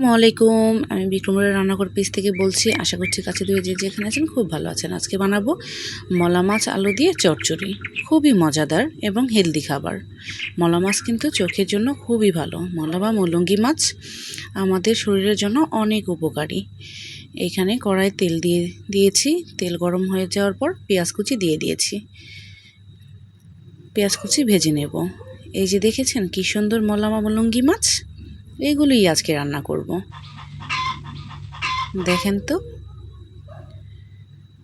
আসসালামু আলাইকুম আমি বিক্রমের রান্নাঘর পিস থেকে বলছি, আশা করছি কাছে দিয়ে যে যেখানে আছেন খুব ভালো আছেন। আজকে বানাবো মলা মাছ, আলু দিয়ে চচ্চড়ি। খুবই মজাদার এবং হেলদি খাবার। মলা মাছ কিন্তু চোখের জন্য খুবই ভালো। মলা বা মলঙ্গি মাছ আমাদের শরীরের জন্য অনেক উপকারী। এখানে কড়াই তেল দিয়ে দিয়েছি। তেল গরম হয়ে যাওয়ার পর পেঁয়াজ কুচি দিয়ে দিয়েছি। পেঁয়াজ কুচি ভেজে নেব। এই যে দেখেছেন কী সুন্দর মলামা মলঙ্গি মাছ? এগুলোই আজকে রান্না করব। দেখেন তো,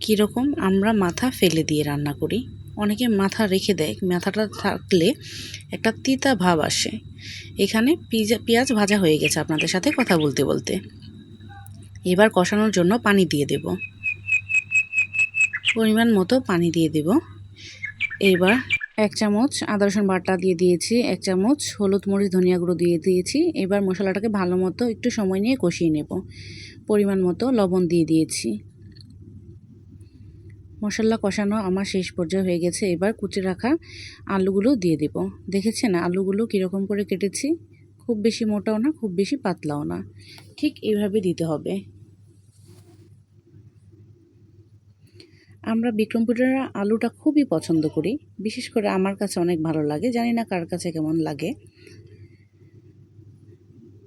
কীরকম আমরা মাথা ফেলে দিয়ে রান্না করি। অনেকে মাথা রেখে দেয়, মাথাটা থাকলে একটা তিতা ভাব আসে। এখানে পিজা, পেঁয়াজ ভাজা হয়ে গেছে আপনাদের সাথে কথা বলতে বলতে। এবার কষানোর জন্য পানি দিয়ে দেব। পরিমাণ মতো পানি দিয়ে দেব। এবার এক চামচ আদা রসুন বাটা দিয়ে দিয়েছি, এক চামচ হলুদ মরিচ ধনিয়া গুঁড়ো দিয়ে দিয়েছি। এবার মশলাটাকে ভালো মতো একটু সময় নিয়ে কষিয়ে নেব। পরিমাণ মতো লবণ দিয়ে দিয়েছি। মশলা কষানো আমার শেষ পর্যায়ে হয়ে গেছে। এবার কুচি রাখা আলুগুলো দিয়ে দেব। দেখেছেন আলুগুলো কীরকম করে কেটেছি? খুব বেশি মোটাও না, খুব বেশি পাতলাও না। ঠিক এইভাবে দিতে হবে। আমরা বিক্রমপুরের আলুটা খুবই পছন্দ করি। বিশেষ করে আমার কাছে অনেক ভালো লাগে। জানি না কার কাছে কেমন লাগে।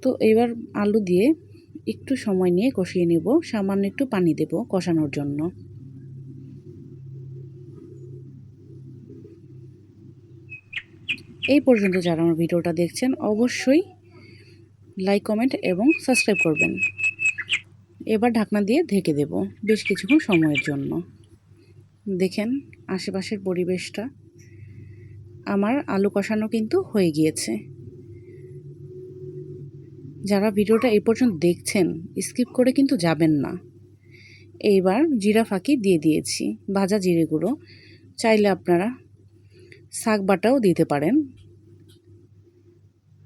তো এবার আলু দিয়ে একটু সময় নিয়ে কষিয়ে নেব। সামান্য একটু পানি দেব কষানোর জন্য। এই পর্যন্ত যারা আমার ভিডিওটা দেখছেন, অবশ্যই লাইক, কমেন্ট এবং সাবস্ক্রাইব করবেন। এবার ঢাকনা দিয়ে ঢেকে দেব বেশ কিছুক্ষণ সময়ের জন্য। দেখেন আশেপাশের পরিবেশটা। আমার আলু কষানো কিন্তু হয়ে গিয়েছে। যারা ভিডিওটা এই পর্যন্ত দেখছেন, স্কিপ করে কিন্তু যাবেন না। এইবার জিরা ফাঁকি দিয়ে দিয়েছি, ভাজা জিরে গুঁড়ো। চাইলে আপনারা শাক বাটাও দিতে পারেন।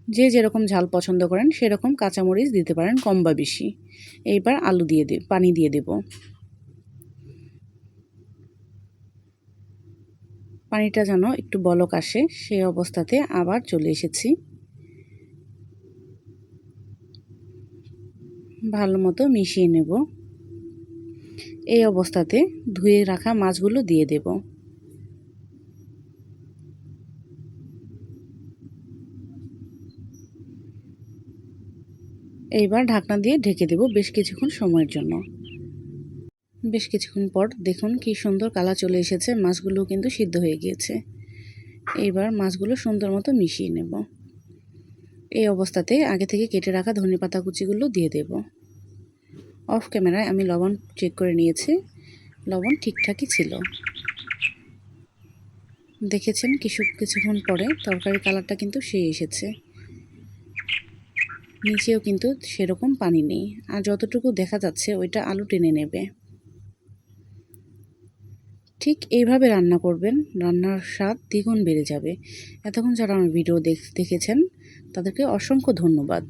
যে যেরকম ঝাল পছন্দ করেন, সেরকম কাঁচামরিচ দিতে পারেন কম বা বেশি। এইবার আলু দিয়ে দে, পানি দিয়ে দেব। পানিটা যেন একটু বলক আসে সেই অবস্থাতে আবার চলে এসেছি। ভালো মতো মিশিয়ে নেব। এই অবস্থাতে ধুয়ে রাখা মাছগুলো দিয়ে দেব। এইবার ঢাকনা দিয়ে ঢেকে দেব বেশ কিছুক্ষণ সময়ের জন্য। বেশ কিছুক্ষণ পর দেখুন কি সুন্দর কালা চলে এসেছে, মাছগুলো কিন্তু সিদ্ধ হয়ে গিয়েছে। এইবার মাছগুলো সুন্দর মতো মিশিয়ে নেব। এই অবস্থাতে আগে থেকে কেটে রাখা ধনে পাতা কুচিগুলো দিয়ে দেব। অফ ক্যামেরায় আমি লবণ চেক করে নিয়েছি, লবণ ঠিকঠাকই ছিল। দেখেছেন কিছু কিছুক্ষণ পরে তরকারি কালারটা কিন্তু সেই এসেছে। নিচেও কিন্তু সেরকম পানি নেই। আর যতটুকু দেখা যাচ্ছে, ওইটা আলু টেনে নেবে। ঠিক এইভাবে রান্না করবেন, রান্নার স্বাদ দ্বিগুণ বেড়ে যাবে। এতক্ষণ যারা আমার ভিডিও দেখেছেন, তাদেরকে অসংখ্য ধন্যবাদ।